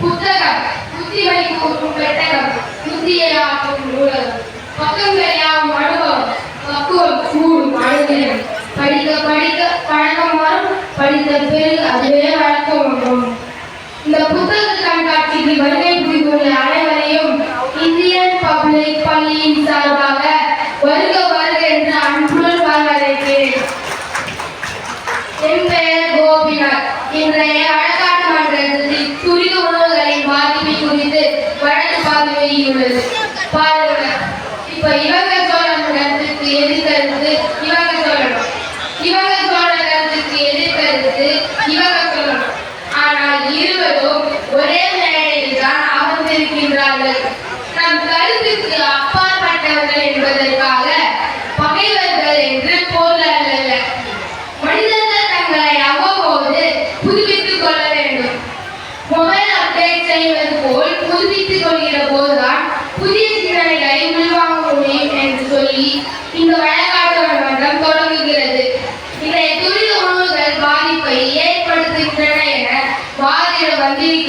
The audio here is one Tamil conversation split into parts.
புத்தகம் புத்தி வைக்கும் பெட்டகம் புத்தியை ஆக்கும் நூலகம். பக்கங்களை ஆகும் அனுபவம் பக்குவம் கூடும் அழுகிறேன் படிக்க படிக்க பழக்கம் வரும் படித்த பிறகு அதுவே வழக்கம் ஒன்றும் இந்த புத்தக கண்காட்சிக்கு வருகை புரிந்துள்ள அனைவரையும் இந்தியன் பப்ளிக் பள்ளியின் சார்பாக வெளியிட்டுள்ளது பாருங்கள் இப்ப இலங்கை சோழன் இடத்துக்கு எதிர்க்கிறது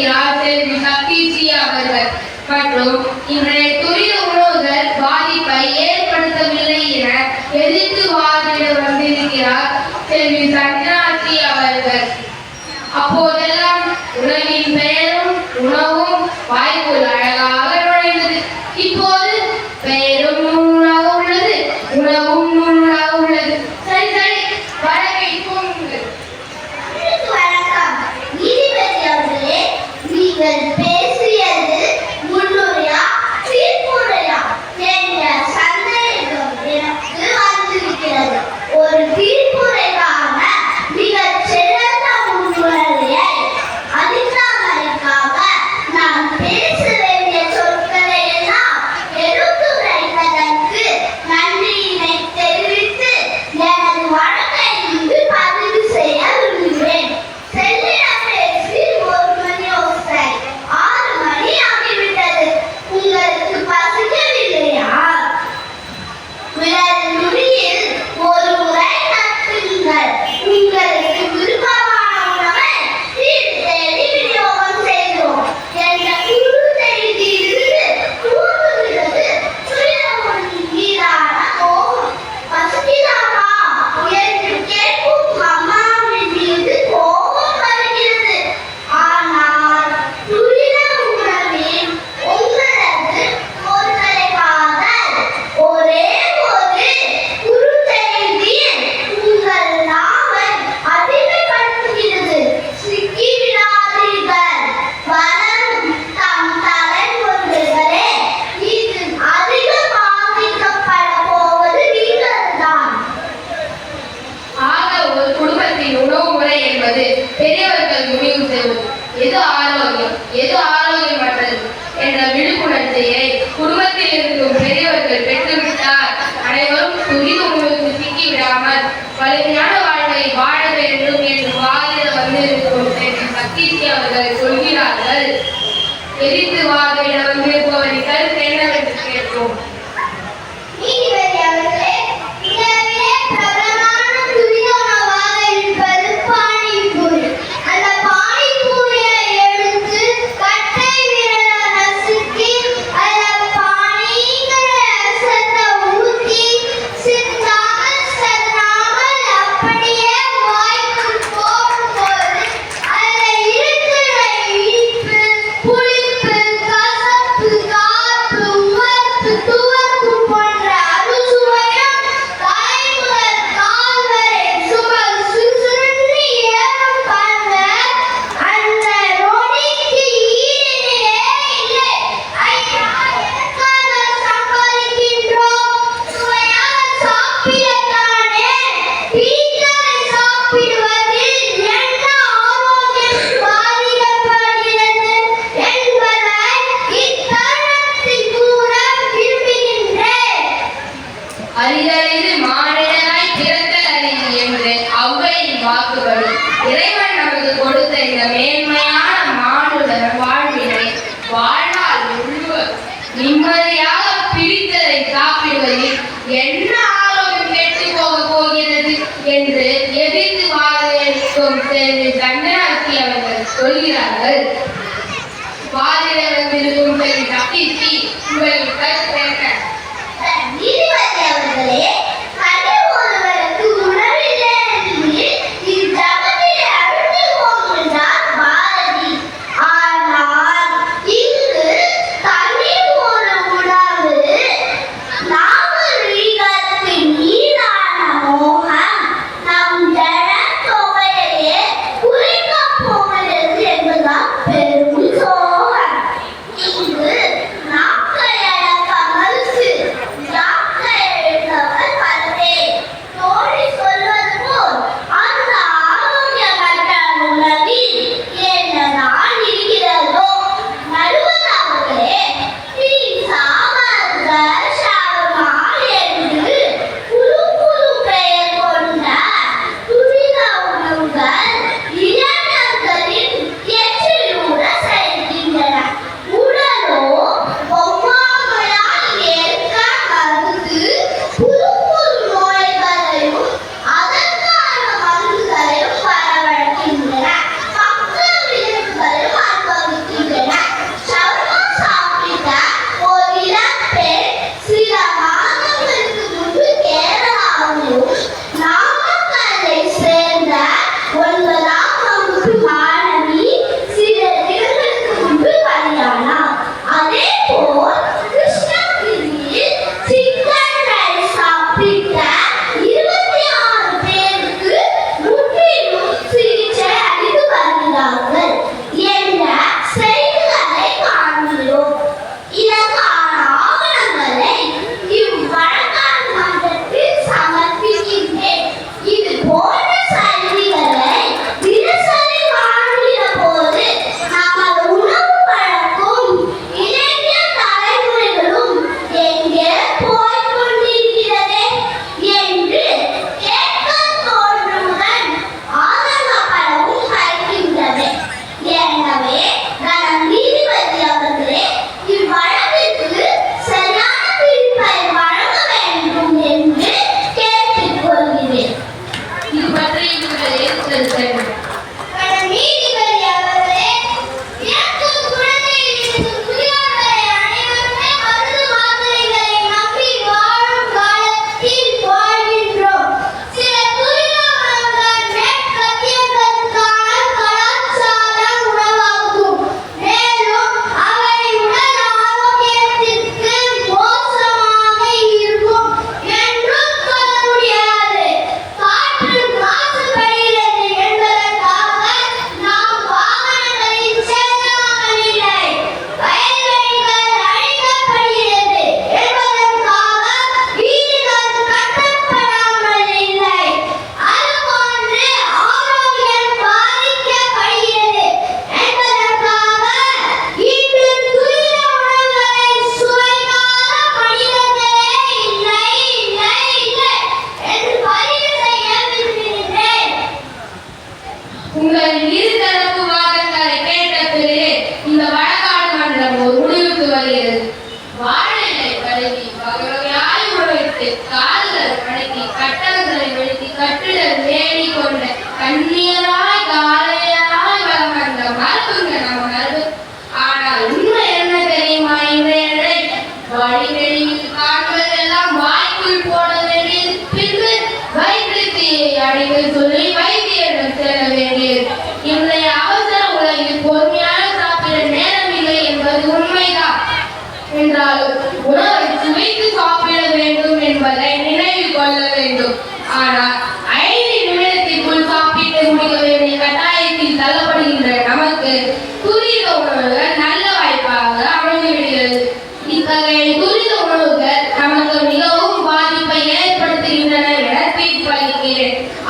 நிலா செல்வி சக்திஜி மற்றும் இன்றைய துரிய உணவுகள் பாதிப்பை ஏற்படுத்தவில்லை என எதிர்த்து வாதிட வந்திருக்கிறார் செல்வி சன்யாசி அவர்கள். அப்போதெல்லாம் உணவின் பெயரும் உணவும் வாய்ப்புகள் அழகாக நுழைந்தது. இப்போ புகழ் Mulher, não எரித்து வாகையிட முழுமையாக பிடித்ததை சாப்பிடுவதில் என்ன ஆரோக்கியம் கெட்டு போக போகிறது என்று எதிர்த்து வாதிடும் கண்டனாக்கி அவர்கள் சொல்கிறார்கள். வாதிடம் திரும்பும் தப்பித்து உங்கள் கற்பனை Ele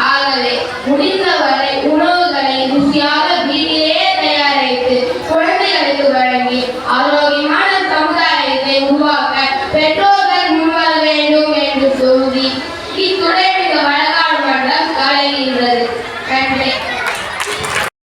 ஆகவே முடிந்தவரை உணவுகளை ருசியாக வீட்டிலேயே தயாரித்து குழந்தைகளுக்கு வழங்கி அவர்கள்